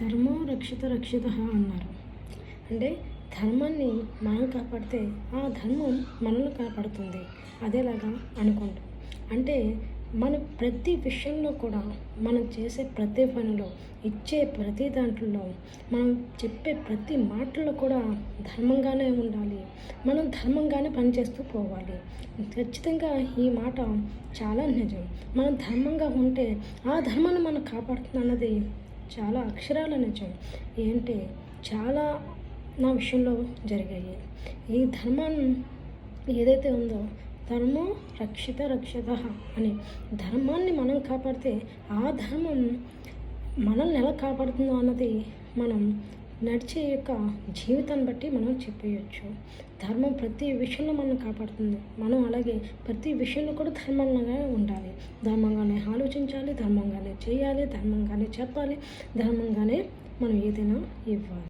ధర్మో రక్షిత రక్షిత అన్నారు. అంటే ధర్మాన్ని మనం కాపాడితే ఆ ధర్మం మనల్ని కాపాడుతుంది. అదేలాగా అనుకుంటాం అంటే మన ప్రతి విషయంలో కూడా మనం చేసే ప్రతి పనిలో ఇచ్చే ప్రతి దాంట్లో మనం చెప్పే ప్రతి మాటలో కూడా ధర్మంగానే ఉండాలి. మనం ధర్మంగానే పనిచేస్తూ పోవాలి. ఖచ్చితంగా ఈ మాట చాలా నిజం. మనం ధర్మంగా ఉంటే ఆ ధర్మాన్ని మనం కాపాడుతుంది అన్నది చాలా అక్షరాల నిజం ఏంటి చాలా నా విషయంలో జరిగాయి. ఈ ధర్మం ఏదైతే ఉందో ధర్మం రక్షిత రక్షిత అని ధర్మాన్ని మనం కాపాడితే ఆ ధర్మం మనల్ని ఎలా కాపాడుతుందో అన్నది మనం నడిచే యొక్క జీవితాన్ని బట్టి మనం చెప్పేయచ్చు. ధర్మం ప్రతి విషయంలో మనం కాపాడుతుంది. మనం అలాగే ప్రతి విషయంలో కూడా ధర్మంగానే ఉండాలి. ధర్మంగానే ఆలోచించాలి ధర్మంగానే చేయాలి ధర్మంగానే చెప్పాలి ధర్మంగానే మనం ఏదైనా ఇవ్వాలి.